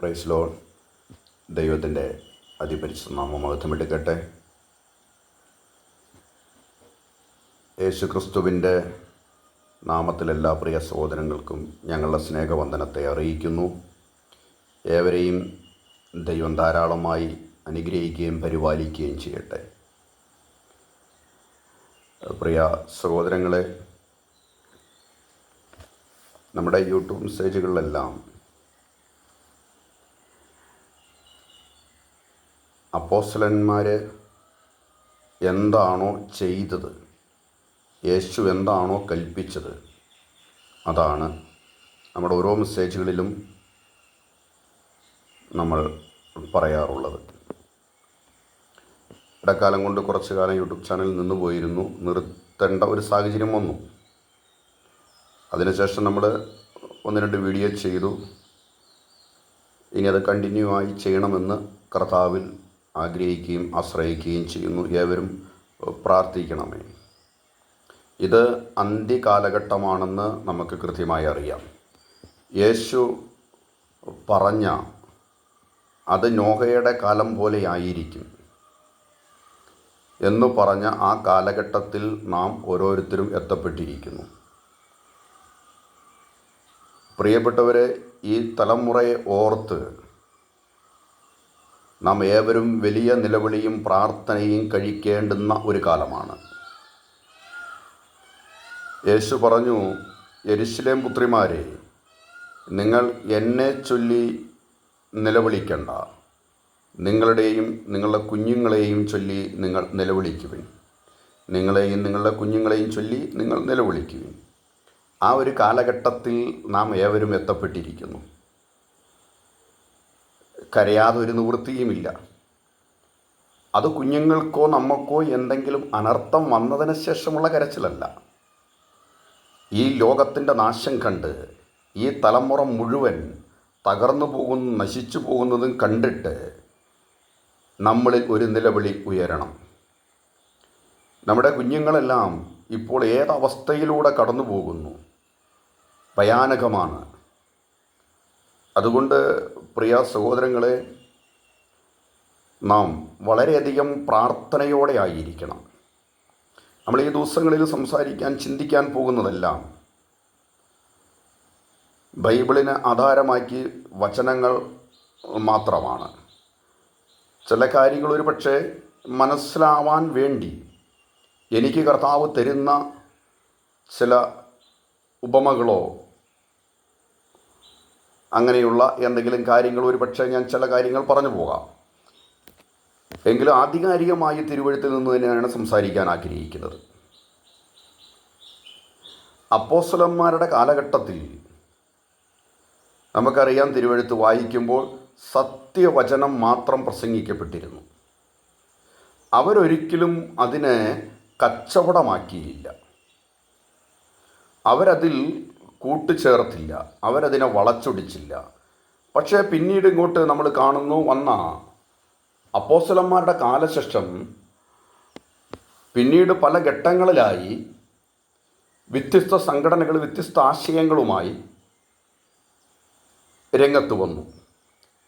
Price loan ദൈവത്തിന്റെ അതിപരിശുദ്ധ നാമം മഹത്വമെടുക്കട്ടെ യേശു ക്രിസ്തുവിന്റെ നാമത്തിൽ എല്ലാ പ്രിയ സഹോദരങ്ങൾക്കും ഞങ്ങളുടെ സ്നേഹവന്ദനത്തെ അറിയിക്കുന്നു. ഏവരെയും ദൈവം ധാരാളമായി അനുഗ്രഹിക്കുകയും പരിപാലിക്കുകയും ചെയ്യട്ടെ. പ്രിയ സഹോദരങ്ങളെ നമ്മുടെ യൂട്യൂബ് മെസ്സേജുകളിലെല്ലാം അപ്പോസ്റ്റലന്മാർ എന്താണോ ചെയ്തത് യേശു എന്താണോ കൽപ്പിച്ചത് അതാണ് നമ്മുടെ ഓരോ മെസ്സേജുകളിലും നമ്മൾ പറയാറുള്ളത്. ഇടക്കാലം കൊണ്ട് കുറച്ച് കാലം യൂട്യൂബ് ചാനൽ നിന്ന് പോയിരുന്നു നിർത്തേണ്ട ഒരു സാഹചര്യം വന്നു. അതിനുശേഷം നമ്മൾ ഒന്ന് രണ്ട് വീഡിയോ ചെയ്തു. ഇനി അത് കണ്ടിന്യൂ ആയി ചെയ്യണമെന്ന് കർത്താവിൽ ആഗ്രഹിക്കുകയും ആശ്രയിക്കുകയും ചെയ്യുന്നു. ഏവരും പ്രാർത്ഥിക്കണമേ. ഇത് അന്ത്യകാലഘട്ടമാണെന്ന് നമുക്ക് കൃത്യമായി അറിയാം. യേശു പറഞ്ഞ അത് നോഹയുടെ കാലം പോലെ ആയിരിക്കും എന്ന് പറഞ്ഞ ആ കാലഘട്ടത്തിൽ നാം ഓരോരുത്തരും എത്തപ്പെട്ടിരിക്കുന്നു. പ്രിയപ്പെട്ടവരെ ഈ തലമുറയെ ഓർത്ത് നാം ഏവരും വലിയ നിലവിളിയും പ്രാർത്ഥനയും കഴിക്കേണ്ടുന്ന ഒരു കാലമാണ്. യേശു പറഞ്ഞു യരിശിലേം പുത്രിമാരെ നിങ്ങൾ എന്നെ ചൊല്ലി നിലവിളിക്കണ്ട. നിങ്ങളുടെയും നിങ്ങളുടെ കുഞ്ഞുങ്ങളെയും ചൊല്ലി നിങ്ങൾ നിലവിളിക്കുവിൻ. നിങ്ങളെയും നിങ്ങളുടെ കുഞ്ഞുങ്ങളെയും ചൊല്ലി നിങ്ങൾ നിലവിളിക്കുവിൻ. ആ ഒരു കാലഘട്ടത്തിൽ നാം ഏവരും എത്തപ്പെട്ടിരിക്കുന്നു. കരയാതെ ഒരു നിവൃത്തിയുമില്ല. അത് കുഞ്ഞുങ്ങൾക്കോ നമ്മൾക്കോ എന്തെങ്കിലും അനർത്ഥം വന്നതിന് ശേഷമുള്ള കരച്ചിലല്ല. ഈ ലോകത്തിന്റെ നാശം കണ്ട് ഈ തലമുറ മുഴുവൻ തകർന്നു പോകുന്നു നശിച്ചു പോകുന്നതും കണ്ടിട്ട് നമ്മളിൽ ഒരു നിലവിളി ഉയരണം. നമ്മുടെ കുഞ്ഞുങ്ങളെല്ലാം ഇപ്പോൾ ഏതവസ്ഥയിലൂടെ കടന്നു പോകുന്നു ഭയാനകമാണ്. അതുകൊണ്ട് പ്രിയ സഹോദരങ്ങളെ നാം വളരെയധികം പ്രാർത്ഥനയോടെ ആയിരിക്കണം. നമ്മൾ ഈ ദിവസങ്ങളിൽ സംസാരിക്കാൻ ചിന്തിക്കാൻ പോകുന്നതെല്ലാം ബൈബിളിന് ആധാരമാക്കി വചനങ്ങൾ മാത്രമാണ്. ചില കാര്യങ്ങൾ ഒരു പക്ഷേ മനസ്സിലാവാൻ വേണ്ടി എനിക്ക് കർത്താവ് തരുന്ന ചില ഉപമകളോ അങ്ങനെയുള്ള എന്തെങ്കിലും കാര്യങ്ങൾ ഒരു പക്ഷേ ഞാൻ ചില കാര്യങ്ങൾ പറഞ്ഞു പോകാം. എങ്കിലും ആധികാരികമായി തിരുവഴുത്തിൽ നിന്ന് തന്നെയാണ് സംസാരിക്കാൻ ആഗ്രഹിക്കുന്നത്. അപ്പോസ്തലന്മാരുടെ കാലഘട്ടത്തിൽ നമുക്കറിയാം തിരുവഴുത്ത് വായിക്കുമ്പോൾ സത്യവചനം മാത്രം പ്രസംഗിക്കപ്പെട്ടിരുന്നു. അവരൊരിക്കലും അതിനെ കച്ചവടമാക്കിയില്ല. അവരതിൽ കൂട്ടുചേർത്തില്ല. അവരതിനെ വളച്ചൊടിച്ചില്ല. പക്ഷേ പിന്നീട് ഇങ്ങോട്ട് നമ്മൾ കാണുന്നു വന്ന അപ്പോസ്തലന്മാരുടെ കാലശേഷം പിന്നീട് പല ഘട്ടങ്ങളിലായി വ്യത്യസ്ത സംഘടനകൾ വ്യത്യസ്ത ആശയങ്ങളുമായി രംഗത്ത് വന്നു.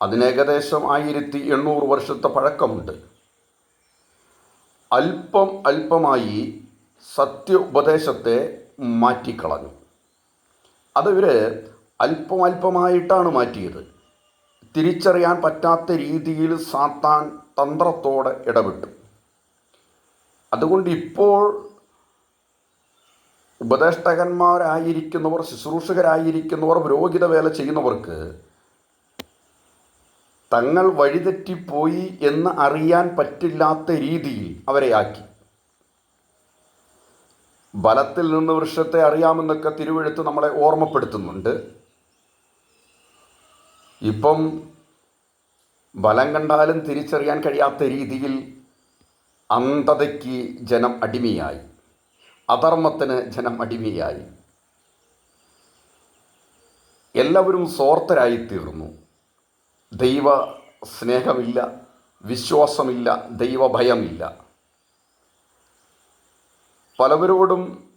അതിനേകദേശം ആയിരത്തി എണ്ണൂറ് വർഷത്തെ പഴക്കമുണ്ട്. അല്പം അല്പമായി സത്യ ഉപദേശത്തെ മാറ്റിക്കളഞ്ഞു. അതിവർ അല്പം അല്പമായിട്ടാണ് മാറ്റിയത്. തിരിച്ചറിയാൻ പറ്റാത്ത രീതിയിൽ സാത്താൻ തന്ത്രത്തോടെ ഇടപെട്ടു. അതുകൊണ്ട് ഇപ്പോൾ ഉപദേഷ്ടകന്മാരായിരിക്കുന്നവർ ശുശ്രൂഷകരായിരിക്കുന്നവർ പുരോഹിത വേല ചെയ്യുന്നവർക്ക് തങ്ങൾ വഴിതെറ്റിപ്പോയി എന്ന് അറിയാൻ പറ്റില്ലാത്ത രീതിയിൽ അവരെ ആക്കി. ബലത്തിൽ നിന്ന് വൃക്ഷത്തെ അറിയാമെന്നൊക്കെ തിരുവെഴുത്ത് നമ്മളെ ഓർമ്മപ്പെടുത്തുന്നുണ്ട്. ഇപ്പം ബലം കണ്ടാലും തിരിച്ചറിയാൻ കഴിയാത്ത രീതിയിൽ അന്ധതയ്ക്ക് ജനം അടിമയായി. അധർമ്മത്തിന് ജനം അടിമയായി. എല്ലാവരും സ്വാർത്ഥരായിത്തീർന്നു. ദൈവ സ്നേഹമില്ല വിശ്വാസമില്ല ദൈവഭയമില്ല. പലവരോടും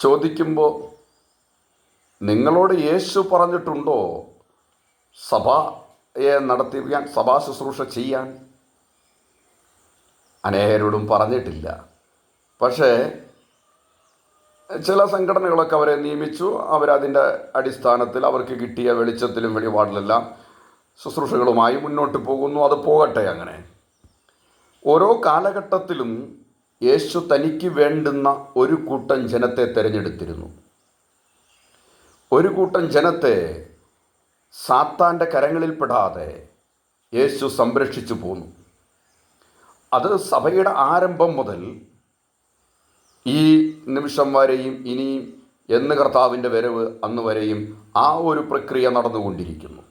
ചോദിക്കുമ്പോൾ നിങ്ങളോട് യേശു പറഞ്ഞിട്ടുണ്ടോ? സഭയെ നടത്തിക്കാൻ സഭാ ശുശ്രൂഷ ചെയ്യാൻ? അനേകരോടും പറഞ്ഞിട്ടില്ല. പക്ഷേ ചില സംഘടനകളൊക്കെ അവരെ നിയമിച്ചു. അവരതിന്റെ അടിസ്ഥാനത്തിൽ അവർക്ക് കിട്ടിയ വെളിച്ചത്തിലും വെളിപാടിലെല്ലാം ശുശ്രൂഷകളുമായി മുന്നോട്ട് പോകുന്നു. അത് പോകട്ടെ അങ്ങനെ. ഓരോ കാലഘട്ടത്തിലും യേശു തനിക്ക് വേണ്ടുന്ന ഒരു കൂട്ടം ജനത്തെ തിരഞ്ഞെടുത്തിരുന്നു. ഒരു കൂട്ടം ജനത്തെ സാത്താന്റെ കരങ്ങളിൽപ്പെടാതെ യേശു സംരക്ഷിച്ചു പോന്നു. അത് സഭയുടെ ആരംഭം മുതൽ ഈ നിമിഷം വരെയും ഇനിയും എന്ന് കർത്താവിന്റെ വരവ് അന്ന് വരെയും ആ ഒരു പ്രക്രിയ നടന്നുകൊണ്ടിരിക്കുന്നു.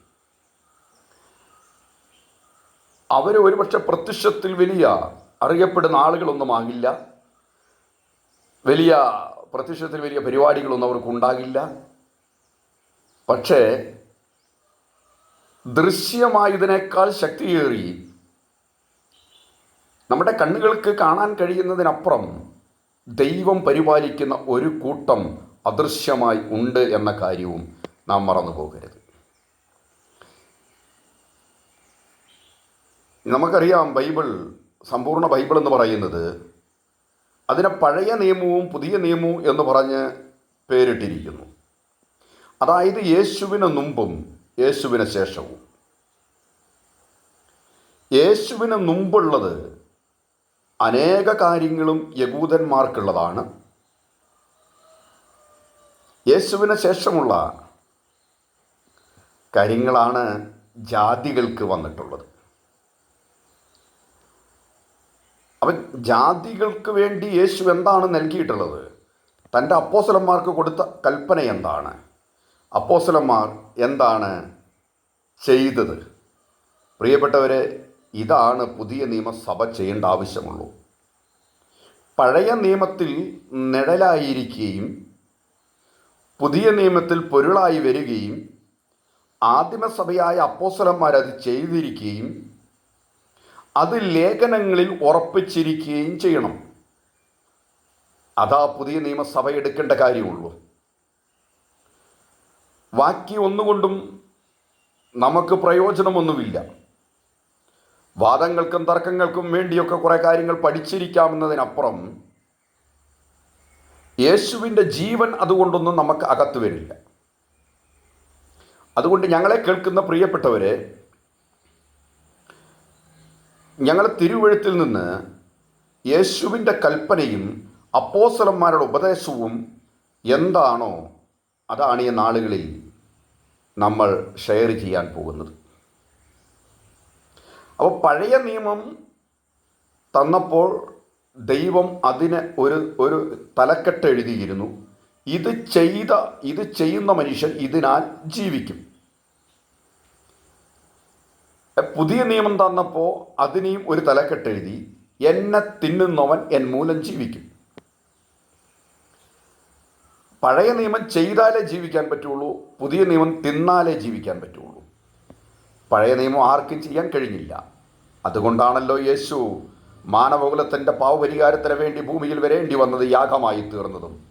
അവർ ഒരുപക്ഷെ പ്രത്യക്ഷത്തിൽ വലിയ അറിയപ്പെടുന്ന ആളുകളൊന്നുമാകില്ല വലിയ പ്രത്യക്ഷത്തിൽ വലിയ പരിപാടികളൊന്നും അവർക്കുണ്ടാകില്ല പക്ഷേ ദൃശ്യമായതിനേക്കാൾ ശക്തിയേറി നമ്മുടെ കണ്ണുകൾക്ക് കാണാൻ കഴിയുന്നതിനപ്പുറം ദൈവം പരിപാലിക്കുന്ന ഒരു കൂട്ടം അദൃശ്യമായി ഉണ്ട് എന്ന കാര്യവും നാം മറന്നു പോകരുത്. നമുക്കറിയാം ബൈബിൾ സമ്പൂർണ ബൈബിൾ എന്ന് പറയുന്നത് അതിനെ പഴയ നിയമവും പുതിയ നിയമവും എന്ന് പറഞ്ഞ് പേരിട്ടിരിക്കുന്നു. അതായത് യേശുവിന് മുമ്പും യേശുവിന് ശേഷവും. യേശുവിന് മുമ്പുള്ളത് അനേക കാര്യങ്ങളും യകൂദന്മാർക്കുള്ളതാണ് യേശുവിന് ശേഷമുള്ള കാര്യങ്ങളാണ് ജാതികൾക്ക് വന്നിട്ടുള്ളത്. അവൻ ജാതികൾക്ക് വേണ്ടി യേശു എന്താണ് നൽകിയിട്ടുള്ളത്? തന്റെ അപ്പോസലന്മാർക്ക് കൊടുത്ത കൽപ്പന എന്താണ്? അപ്പോസലന്മാർ എന്താണ് ചെയ്തത്? പ്രിയപ്പെട്ടവരെ ഇതാണ് പുതിയ നിയമസഭ ചെയ്യേണ്ട ആവശ്യമുള്ളൂ. പഴയ നിയമത്തിൽ നിഴലായിരിക്കുകയും പുതിയ നിയമത്തിൽ പൊരുളായി വരികയും ആദിമസഭയായ അപ്പോസലന്മാർ അത് ചെയ്തിരിക്കുകയും അത് ലേഖനങ്ങളിൽ ഉറപ്പിച്ചിരിക്കുകയും ചെയ്യണം. അതാ പുതിയ നിയമസഭ എടുക്കേണ്ട കാര്യമുള്ളൂ. ബാക്കി ഒന്നുകൊണ്ടും നമുക്ക് പ്രയോജനമൊന്നുമില്ല. വാദങ്ങൾക്കും തർക്കങ്ങൾക്കും വേണ്ടിയൊക്കെ കുറേ കാര്യങ്ങൾ പഠിച്ചിരിക്കാമെന്നതിനപ്പുറം യേശുവിന്റെ ജീവൻ അതുകൊണ്ടൊന്നും നമുക്ക് അകത്തു വരില്ല. അതുകൊണ്ട് ഞങ്ങളെ കേൾക്കുന്ന പ്രിയപ്പെട്ടവരെ ഞങ്ങൾ തിരുവഴുത്തിൽ നിന്ന് യേശുവിന്റെ കൽപ്പനയും അപ്പോസലന്മാരുടെ ഉപദേശവും എന്താണോ അതാണ് ഈ നാളുകളിൽ നമ്മൾ ഷെയർ ചെയ്യാൻ പോകുന്നത്. അപ്പോൾ പഴയ നിയമം തന്നപ്പോൾ ദൈവം അതിന് ഒരു ഒരു തലക്കെട്ട് എഴുതിയിരുന്നു. ഇത് ചെയ്ത ഇത് ചെയ്യുന്ന മനുഷ്യൻ ഇതിനാൽ ജീവിക്കും. പുതിയ നിയമം തന്നപ്പോൾ അതിനെയും ഒരു തലക്കെട്ട് എഴുതി എന്നെ തിന്നുന്നവൻ എൻ മൂലം ജീവിക്കും. പഴയ നിയമം ചെയ്താലേ ജീവിക്കാൻ പറ്റുള്ളൂ പുതിയ നിയമം തിന്നാലേ ജീവിക്കാൻ പറ്റുള്ളൂ. പഴയ നിയമം ആർക്കും ചെയ്യാൻ കഴിഞ്ഞില്ല. അതുകൊണ്ടാണല്ലോ യേശു മാനവകുലത്തിന്റെ പാവപരിഹാരത്തിന് വേണ്ടി ഭൂമിയിൽ വരേണ്ടി വന്നത് യാഗമായി തീർന്നതും.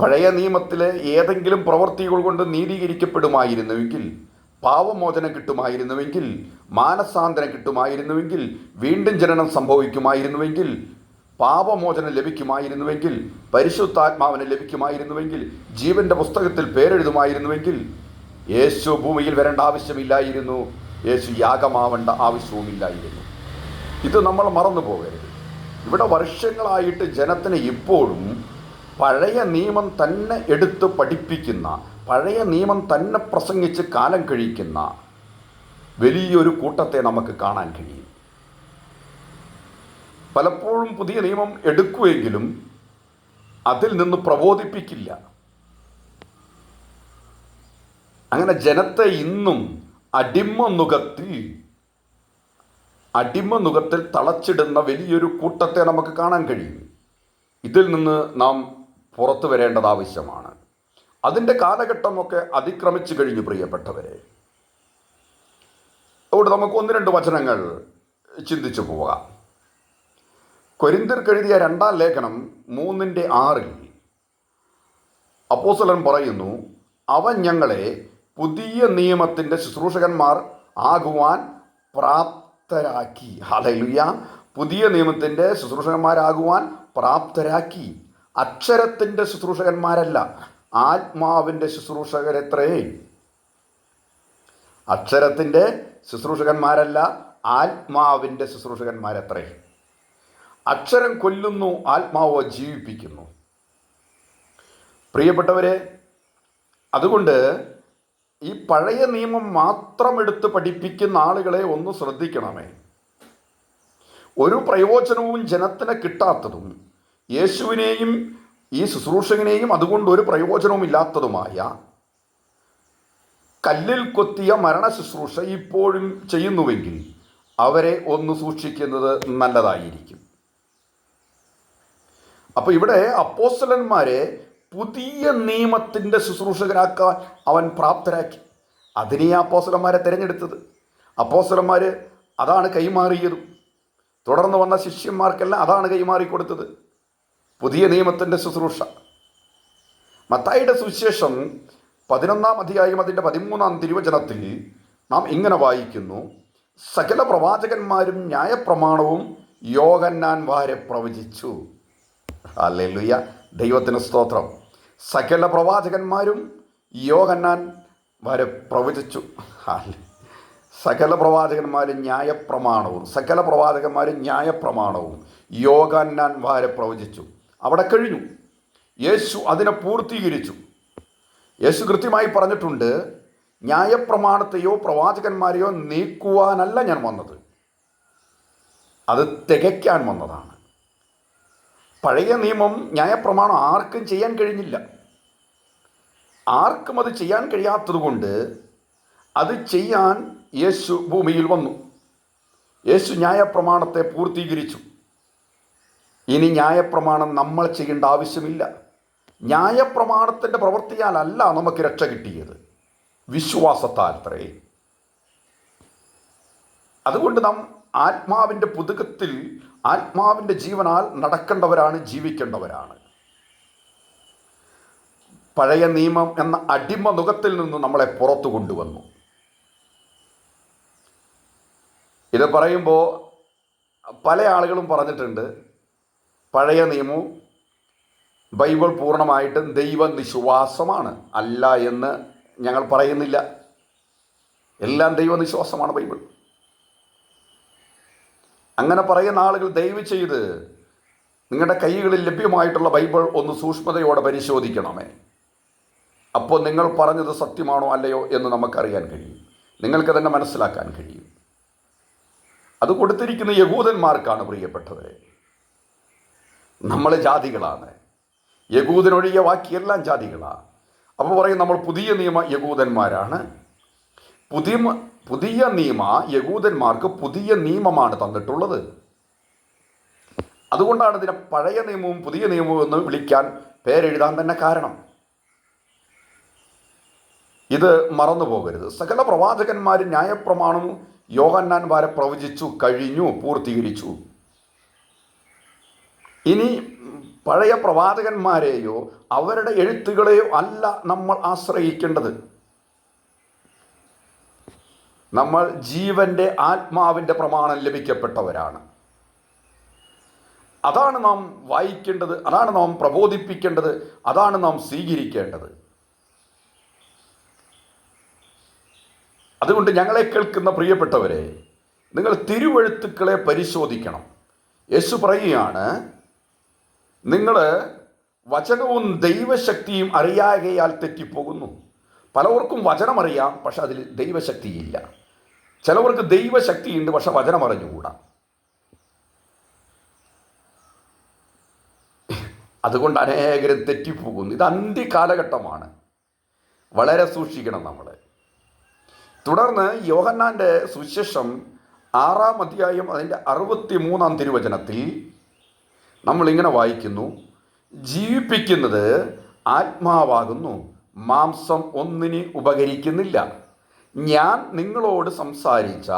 പഴയ നിയമത്തിലെ ഏതെങ്കിലും പ്രവൃത്തികൾ കൊണ്ട് നീതീകരിക്കപ്പെടുമായിരുന്നുവെങ്കിൽ പാവമോചനം കിട്ടുമായിരുന്നുവെങ്കിൽ മാനസാന്തരം കിട്ടുമായിരുന്നുവെങ്കിൽ വീണ്ടും ജനനം സംഭവിക്കുമായിരുന്നുവെങ്കിൽ പാപമോചനം ലഭിക്കുമായിരുന്നുവെങ്കിൽ പരിശുദ്ധാത്മാവിനെ ലഭിക്കുമായിരുന്നുവെങ്കിൽ ജീവന്റെ പുസ്തകത്തിൽ പേരെഴുതുമായിരുന്നുവെങ്കിൽ യേശു ഭൂമിയിൽ വരേണ്ട ആവശ്യമില്ലായിരുന്നു. യേശു യാഗമാവേണ്ട ആവശ്യവുമില്ലായിരുന്നു. ഇത് നമ്മൾ മറന്നു പോകരുത്. ഇവിടെ വർഷങ്ങളായിട്ട് ജനത്തിന് ഇപ്പോഴും പഴയ നിയമം തന്നെ എടുത്ത് പഠിപ്പിക്കുന്ന പഴയ നിയമം തന്നെ പ്രസംഗിച്ച് കാലം കഴിക്കുന്ന വലിയൊരു കൂട്ടത്തെ നമുക്ക് കാണാൻ കഴിയും. പലപ്പോഴും പുതിയ നിയമം എടുക്കുമെങ്കിലും അതിൽ നിന്ന് പ്രബോധിപ്പിക്കില്ല. അങ്ങനെ ജനത്തെ ഇന്നും അടിമ നുഖത്തിൽ അടിമ നുഖത്തിൽ തളച്ചിടുന്ന വലിയൊരു കൂട്ടത്തെ നമുക്ക് കാണാൻ കഴിയും. ഇതിൽ നിന്ന് നാം പുറത്തു വരേണ്ടത് ആവശ്യമാണ്. അതിന്റെ കാലഘട്ടമൊക്കെ അതിക്രമിച്ചു കഴിഞ്ഞു പ്രിയപ്പെട്ടവരെ. അതുകൊണ്ട് നമുക്ക് ഒന്ന് രണ്ട് വചനങ്ങൾ ചിന്തിച്ചു പോകാം കൊരിന്തിർക്കെഴുതിയ രണ്ടാം ലേഖനം മൂന്നിന്റെ ആറിൽ അപ്പോസലൻ പറയുന്നു അവൻ ഞങ്ങളെ പുതിയ നിയമത്തിന്റെ ശുശ്രൂഷകന്മാർ ആകുവാൻ പ്രാപ്തരാക്കി. ഹലലുയ പുതിയ നിയമത്തിന്റെ ശുശ്രൂഷകന്മാരാകുവാൻ പ്രാപ്തരാക്കി. അക്ഷരത്തിന്റെ ശുശ്രൂഷകന്മാരല്ല ആത്മാവിന്റെ ശുശ്രൂഷകരെത്രേ അക്ഷരത്തിന്റെ ശുശ്രൂഷകന്മാരല്ല ആത്മാവിന്റെ ശുശ്രൂഷകന്മാരെത്രേ അക്ഷരം കൊല്ലുന്നു ആത്മാവ് ജീവിപ്പിക്കുന്നു. പ്രിയപ്പെട്ടവരെ അതുകൊണ്ട് ഈ പഴയ നിയമം മാത്രം എടുത്ത് പഠിപ്പിക്കുന്ന ആളുകളെ ഒന്ന് ശ്രദ്ധിക്കണമേ. ഒരു പ്രയോജനവും ജനത്തിന് കിട്ടാത്തതും യേശുവിനെയും ഈ ശുശ്രൂഷകനെയും അതുകൊണ്ട് ഒരു പ്രയോജനവും ഇല്ലാത്തതുമായ കല്ലിൽ കൊത്തിയ മരണ ശുശ്രൂഷ ഇപ്പോഴും ചെയ്യുന്നുവെങ്കിൽ അവരെ ഒന്ന് സൂക്ഷിക്കുന്നത് നല്ലതായിരിക്കും. അപ്പോൾ ഇവിടെ അപ്പോസ്റ്റലന്മാരെ പുതിയ നിയമത്തിന്റെ ശുശ്രൂഷകരാക്കാൻ അവൻ പ്രാപ്തരാക്കി. അതിനെ അപ്പോസ്റ്റലന്മാരെ തിരഞ്ഞെടുത്തത്. അപ്പോസ്റ്റലന്മാർ അതാണ് കൈമാറിയതും. തുടർന്ന് വന്ന ശിഷ്യന്മാർക്കെല്ലാം അതാണ് കൈമാറിക്കൊടുത്തത്. പുതിയ നിയമത്തിന്റെ ശുശ്രൂഷ. മത്തായിയുടെ സുവിശേഷം പതിനൊന്നാം അധ്യായം അതിന്റെ പതിമൂന്നാം തിരുവചനത്തിൽ നാം ഇങ്ങനെ വായിക്കുന്നു സകല പ്രവാചകന്മാരും ന്യായപ്രമാണവും യോഗന്നാൻ വാരെ പ്രവചിച്ചു. അല്ലെലുയ്യ ദൈവത്തിന് സ്തോത്രം. സകല പ്രവാചകന്മാരും യോഗന്നാൻ വരെ പ്രവചിച്ചു. സകല പ്രവാചകന്മാരും ന്യായപ്രമാണവും സകല പ്രവാചകന്മാരും ന്യായപ്രമാണവും യോഗന്നാൻ വാരെ പ്രവചിച്ചു. അവിടെ കഴിഞ്ഞു. യേശു അതിനെ പൂർത്തീകരിച്ചു. യേശു കൃത്യമായി പറഞ്ഞിട്ടുണ്ട് ന്യായപ്രമാണത്തെയോ പ്രവാചകന്മാരെയോ നീക്കുവാനല്ല ഞാൻ വന്നത്. അത് തികയ്ക്കാൻ വന്നതാണ്. പഴയ നിയമം ന്യായപ്രമാണം ആർക്കും ചെയ്യാൻ കഴിഞ്ഞില്ല. ആർക്കും അത് ചെയ്യാൻ കഴിയാത്തതുകൊണ്ട് അത് ചെയ്യാൻ യേശു ഭൂമിയിൽ വന്നു. യേശു ന്യായപ്രമാണത്തെ പൂർത്തീകരിച്ചു. ഇനി ന്യായപ്രമാണം നമ്മൾ ചെയ്യേണ്ട ആവശ്യമില്ല. ന്യായപ്രമാണത്തിന്റെ പ്രവൃത്തിയാലല്ല നമുക്ക് രക്ഷ കിട്ടിയത്. വിശ്വാസത്താൽ അത്രേ അതുകൊണ്ട് നാം ആത്മാവിന്റെ പുതുക്കത്തിൽ ആത്മാവിന്റെ ജീവനാൽ നടക്കേണ്ടവരാണ് ജീവിക്കേണ്ടവരാണ്. പഴയ നിയമം എന്ന അടിമ മുഖത്തിൽ നിന്ന് നമ്മളെ പുറത്തു കൊണ്ടുവന്നു. ഇത് പറയുമ്പോൾ പല ആളുകളും പറഞ്ഞിട്ടുണ്ട് പഴയ നിയമവും ബൈബിൾ പൂർണമായിട്ടും ദൈവനിശ്വാസമാണ് അല്ല എന്ന് ഞങ്ങൾ പറയുന്നില്ല. എല്ലാം ദൈവനിശ്വാസമാണ് ബൈബിൾ. അങ്ങനെ പറയുന്ന ആളുകൾ ദയവ് ചെയ്ത് നിങ്ങളുടെ കൈകളിൽ ലഭ്യമായിട്ടുള്ള ബൈബിൾ ഒന്ന് സൂക്ഷ്മതയോടെ പരിശോധിക്കണമേ. അപ്പോൾ നിങ്ങൾ പറഞ്ഞത് സത്യമാണോ അല്ലയോ എന്ന് നമുക്കറിയാൻ കഴിയും. നിങ്ങൾക്ക് തന്നെ മനസ്സിലാക്കാൻ കഴിയും. അത് കൊടുത്തിരിക്കുന്ന യഹൂദന്മാർക്കാണ് പ്രിയപ്പെട്ടവരെ. നമ്മൾ ജാതികളാണ്. യകൂദനൊഴിയ ബാക്കിയെല്ലാം ജാതികളാണ്. അപ്പോൾ പറയും നമ്മൾ പുതിയ നിയമ യകൂദന്മാരാണ് പുതിയ പുതിയ നിയമ യകൂദന്മാർക്ക് പുതിയ നിയമമാണ് തന്നിട്ടുള്ളത്. അതുകൊണ്ടാണ് ഇതിനെ പഴയ നിയമവും പുതിയ നിയമവും എന്ന് വിളിക്കാൻ പേരെഴുതാൻ തന്നെ കാരണം. ഇത് മറന്നു പോകരുത്. സകല പ്രവാചകന്മാരും ന്യായപ്രമാണവും യോഹന്നാൻ വാരെ പ്രവചിച്ചു കഴിഞ്ഞു പൂർത്തീകരിച്ചു. ഇനി പഴയ പ്രവാചകന്മാരെയോ അവരുടെ എഴുത്തുകളെയോ അല്ല നമ്മൾ ആശ്രയിക്കേണ്ടത്. നമ്മൾ ജീവന്റെ ആത്മാവിന്റെ പ്രമാണം ലഭിക്കപ്പെട്ടവരാണ്. അതാണ് നാം വായിക്കേണ്ടത് അതാണ് നാം പ്രബോധിപ്പിക്കേണ്ടത് അതാണ് നാം സ്വീകരിക്കേണ്ടത്. അതുകൊണ്ട് ഞങ്ങളെ കേൾക്കുന്ന പ്രിയപ്പെട്ടവരെ നിങ്ങൾ തിരുവഴുത്തുക്കളെ പരിശോധിക്കണം. യേശു പറയുകയാണ് നിങ്ങൾ വചനവും ദൈവശക്തിയും അറിയാകയാൽ തെറ്റിപ്പോകുന്നു. പലവർക്കും വചനം അറിയാം പക്ഷെ അതിൽ ദൈവശക്തിയില്ല. ചിലവർക്ക് ദൈവശക്തിയുണ്ട് പക്ഷെ വചനം അറിഞ്ഞുകൂടാ അതുകൊണ്ട് അനേകരും തെറ്റിപ്പോകുന്നു. ഇത് അന്ത്യകാലഘട്ടമാണ്. വളരെ സൂക്ഷിക്കണം നമ്മൾ തുടർന്ന് യോഹന്നാന്റെ സുശേഷം ആറാം അധ്യായം അതിന്റെ അറുപത്തി മൂന്നാം തിരുവചനത്തിൽ നമ്മളിങ്ങനെ വായിക്കുന്നു. ജീവിപ്പിക്കുന്നത് ആത്മാവാകുന്നു. മാംസം ഒന്നിന് ഉപകരിക്കുന്നില്ല. ഞാൻ നിങ്ങളോട് സംസാരിച്ച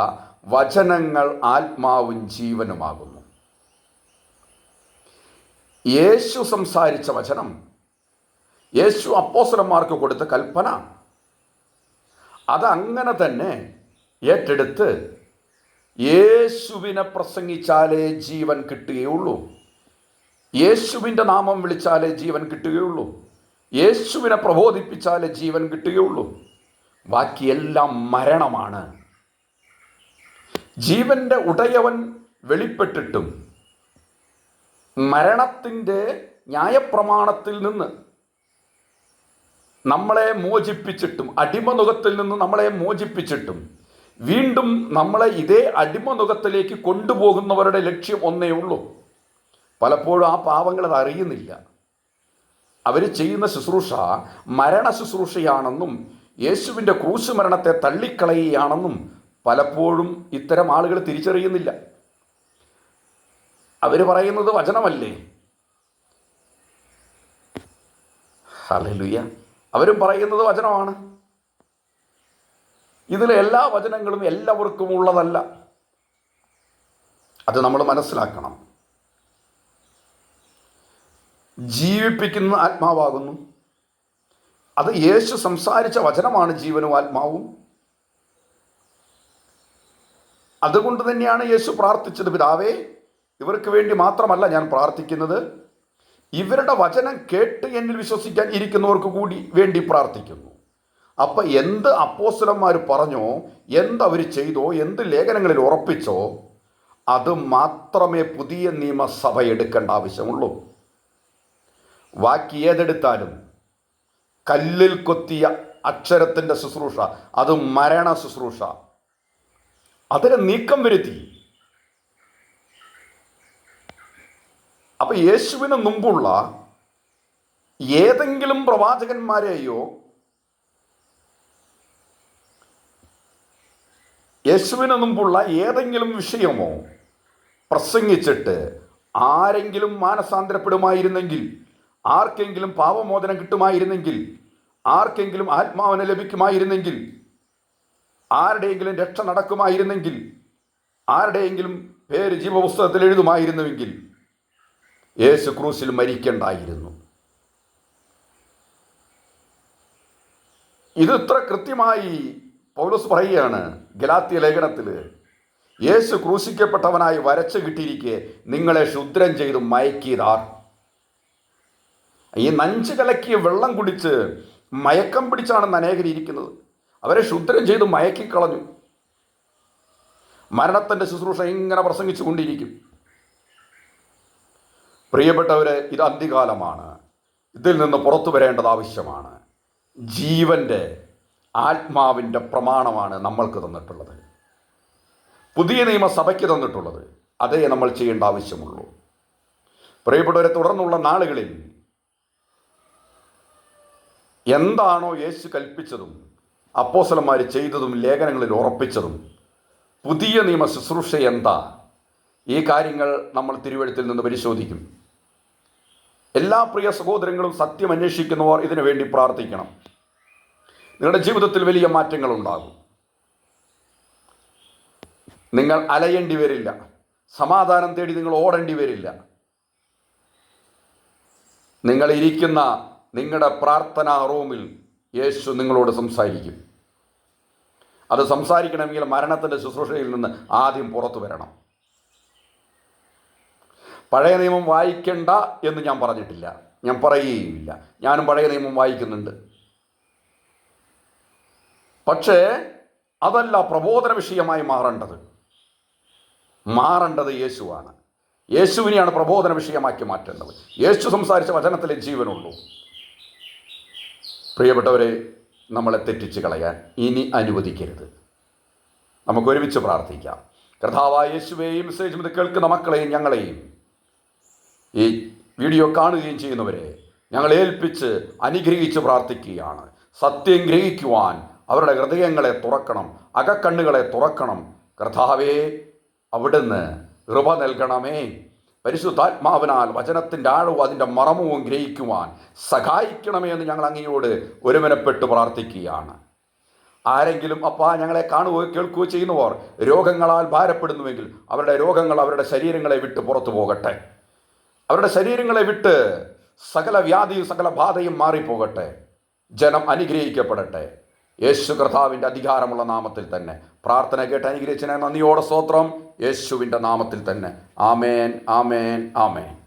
വചനങ്ങൾ ആത്മാവും ജീവനുമാകുന്നു. യേശു സംസാരിച്ച വചനം യേശു അപ്പോസരന്മാർക്ക് കൊടുത്ത കൽപ്പന. അതങ്ങനെ തന്നെ ഏറ്റെടുത്ത് യേശുവിനെ പ്രസംഗിച്ചാലേ ജീവൻ കിട്ടുകയുള്ളൂ. യേശുവിന്റെ നാമം വിളിച്ചാലേ ജീവൻ കിട്ടുകയുള്ളൂ. യേശുവിനെ പ്രബോധിപ്പിച്ചാലേ ജീവൻ കിട്ടുകയുള്ളൂ. ബാക്കിയെല്ലാം മരണമാണ്. ജീവന്റെ ഉടയവൻ വെളിപ്പെട്ടിട്ടും മരണത്തിന്റെ ന്യായപ്രമാണത്തിൽ നിന്ന് നമ്മളെ മോചിപ്പിച്ചിട്ടും അടിമനുഖത്തിൽ നിന്ന് നമ്മളെ മോചിപ്പിച്ചിട്ടും വീണ്ടും നമ്മളെ ഇതേ അടിമനുഖത്തിലേക്ക് കൊണ്ടുപോകുന്നവരുടെ ലക്ഷ്യം ഒന്നേ ഉള്ളൂ. പലപ്പോഴും ആ പാവങ്ങൾ അത് അറിയുന്നില്ല. അവർ ചെയ്യുന്ന ശുശ്രൂഷ മരണ ശുശ്രൂഷയാണെന്നും യേശുവിന്റെ ക്രൂശ് മരണത്തെ തള്ളിക്കളയുകയാണെന്നും പലപ്പോഴും ഇത്തരം ആളുകൾ തിരിച്ചറിയുന്നില്ല. അവർ പറയുന്നത് വചനമല്ലേ? ഹല്ലേലൂയ. അവരും പറയുന്നത് വചനമാണ്. ഇതിലെ എല്ലാ വചനങ്ങളും എല്ലാവർക്കും ഉള്ളതല്ല. അത് നമ്മൾ മനസ്സിലാക്കണം. ജീവിപ്പിക്കുന്ന ആത്മാവാകുന്നു. അത് യേശു സംസാരിച്ച വചനമാണ് ജീവനും ആത്മാവും. അതുകൊണ്ട് തന്നെയാണ് യേശു പ്രാർത്ഥിച്ചത് പിതാവേ ഇവർക്ക് വേണ്ടി മാത്രമല്ല ഞാൻ പ്രാർത്ഥിക്കുന്നത്. ഇവരുടെ വചനം കേട്ട് എന്നിൽ വിശ്വസിക്കാൻ ഇരിക്കുന്നവർക്ക് കൂടി വേണ്ടി പ്രാർത്ഥിക്കുന്നു. അപ്പൊ എന്ത് അപ്പോസ്തലന്മാർ പറഞ്ഞോ എന്ത് ചെയ്തോ എന്ത് ലേഖനങ്ങളിൽ ഉറപ്പിച്ചോ അത് മാത്രമേ പുതിയ നിയമസഭ എടുക്കേണ്ട ആവശ്യമുള്ളൂ. ബാക്കി ഏതെടുത്താലും കല്ലിൽ കൊത്തിയ അക്ഷരത്തിന്റെ ശുശ്രൂഷ അത് മരണ ശുശ്രൂഷ. അതിനെ നീക്കം വരുത്തി. അപ്പൊ യേശുവിന് മുമ്പുള്ള ഏതെങ്കിലും പ്രവാചകന്മാരെയോ യേശുവിന് മുമ്പുള്ള ഏതെങ്കിലും വിഷയമോ പ്രസംഗിച്ചിട്ട് ആരെങ്കിലും മാനസാന്തരപ്പെടുമായിരുന്നെങ്കിൽ ആർക്കെങ്കിലും പാപമോചനം കിട്ടുമായിരുന്നെങ്കിൽ ആർക്കെങ്കിലും ആത്മാവനെ ലഭിക്കുമായിരുന്നെങ്കിൽ ആരുടെയെങ്കിലും രക്ഷ നടക്കുമായിരുന്നെങ്കിൽ ആരുടെയെങ്കിലും പേര് ജീവപുസ്തകത്തിൽ എഴുതുമായിരുന്നുവെങ്കിൽ യേശു ക്രൂസിൽ മരിക്കേണ്ടായിരുന്നു. ഇത് ഇത്ര കൃത്യമായി പൗലോസ് പറയുകയാണ് ഗലാത്തിയ ലേഖനത്തിൽ യേശു ക്രൂശിക്കപ്പെട്ടവനായി വരച്ചു കിട്ടിയിരിക്കെ നിങ്ങളെ ക്ഷുദ്രം ചെയ്ത് മയക്കിയതാർ. ഈ നഞ്ച് കലക്കിയ വെള്ളം കുടിച്ച് മയക്കം പിടിച്ചാണ് അനേകർ ഇരിക്കുന്നത്. അവരെ ശുദ്ധരം ചെയ്ത് മയക്കിക്കളഞ്ഞു. മരണത്തിന്റെ ശുശ്രൂഷ ഇങ്ങനെ പ്രസംഗിച്ചു കൊണ്ടിരിക്കും പ്രിയപ്പെട്ടവരെ ഇത് അന്ത്യകാലമാണ്. ഇതിൽ നിന്ന് പുറത്തു വരേണ്ടത് ആവശ്യമാണ്. ജീവന്റെ ആത്മാവിന്റെ പ്രമാണമാണ് നമ്മൾക്ക് തന്നിട്ടുള്ളത്. പുതിയ നിയമസഭയ്ക്ക് തന്നിട്ടുള്ളത്. അതേ നമ്മൾ ചെയ്യേണ്ട ആവശ്യമുള്ളൂ. പ്രിയപ്പെട്ടവരെ തുടർന്നുള്ള നാളുകളിൽ എന്താണോ യേശു കൽപ്പിച്ചതും അപ്പോസലന്മാർ ചെയ്തതും ലേഖനങ്ങളിൽ ഉറപ്പിച്ചതും പുതിയ നിയമ ശുശ്രൂഷ എന്താ? ഈ കാര്യങ്ങൾ നമ്മൾ തിരുവഴുത്തിൽ നിന്ന് പരിശോധിക്കും. എല്ലാ പ്രിയ സഹോദരങ്ങളും സത്യം അന്വേഷിക്കുന്നവർ ഇതിനു വേണ്ടി പ്രാർത്ഥിക്കണം. നിങ്ങളുടെ ജീവിതത്തിൽ വലിയ മാറ്റങ്ങൾ ഉണ്ടാകും നിങ്ങൾ അലയേണ്ടി വരില്ല. സമാധാനം തേടി നിങ്ങൾ ഓടേണ്ടി വരില്ല. നിങ്ങൾ ഇരിക്കുന്ന നിങ്ങളുടെ പ്രാർത്ഥനാ റൂമിൽ യേശു നിങ്ങളോട് സംസാരിക്കും. അത് സംസാരിക്കണമെങ്കിൽ മരണത്തിന്റെ ശുശ്രൂഷയിൽ നിന്ന് ആദ്യം പുറത്തു വരണം. പഴയ നിയമം വായിക്കണ്ട എന്ന് ഞാൻ പറഞ്ഞിട്ടില്ല. ഞാൻ പറയുകയുമില്ല. ഞാനും പഴയ നിയമം വായിക്കുന്നുണ്ട്. പക്ഷേ അതല്ല പ്രബോധന വിഷയമായി മാറേണ്ടത്. മാറേണ്ടത് യേശുവാണ്. യേശുവിനെയാണ് പ്രബോധന വിഷയമാക്കി മാറ്റേണ്ടത്. യേശു സംസാരിച്ച വചനത്തിലെ ജീവനുള്ളൂ. പ്രിയപ്പെട്ടവരെ നമ്മളെ തെറ്റിച്ച് കളയാൻ ഇനി അനുവദിക്കരുത്. നമുക്ക് ഒരുമിച്ച് പ്രാർത്ഥിക്കാം. കർത്താവായ യേശുവേയും മെസ്സേജ് ഇത് കേൾക്കുന്ന ഞങ്ങളെയും ഈ വീഡിയോ കാണുകയും ചെയ്യുന്നവരെ ഞങ്ങൾ ഏൽപ്പിച്ച് അനുഗ്രഹിച്ച് പ്രാർത്ഥിക്കുകയാണ്. സത്യം ഗ്രഹിക്കുവാൻ അവരുടെ ഹൃദയങ്ങളെ തുറക്കണം അകക്കണ്ണുകളെ തുറക്കണം. കർത്താവേ അവിടുന്ന് കൃപ നൽകണമേ. പരിശുദ്ധാത്മാവിനാൽ വചനത്തിന്റെ ആഴവും അതിന്റെ മറമവും ഗ്രഹിക്കുവാൻ സഹായിക്കണമേ എന്ന് ഞങ്ങൾ അങ്ങയോട് ഒരുമനപ്പെട്ട് പ്രാർത്ഥിക്കുകയാണ്. ആരെങ്കിലും അപ്പാ ഞങ്ങളെ കാണുകയോ കേൾക്കുകയോ ചെയ്യുന്നവർ രോഗങ്ങളാൽ ഭാരപ്പെടുന്നുവെങ്കിൽ അവരുടെ രോഗങ്ങൾ അവരുടെ ശരീരങ്ങളെ വിട്ട് പുറത്തു പോകട്ടെ. അവരുടെ ശരീരങ്ങളെ വിട്ട് സകല വ്യാധിയും സകല ബാധയും മാറിപ്പോകട്ടെ. ജനം അനുഗ്രഹിക്കപ്പെടട്ടെ. യേശു കർത്താവിന്റെ അധികാരമുള്ള നാമത്തിൽ തന്നെ. പ്രാർത്ഥന കേട്ട് അനുഗ്രഹിച്ചതിനെ നന്ദിയോടെ സ്തോത്രം. യേശുവിന്റെ നാമത്തിൽ തന്നെ. ആമേൻ ആമേൻ ആമേൻ.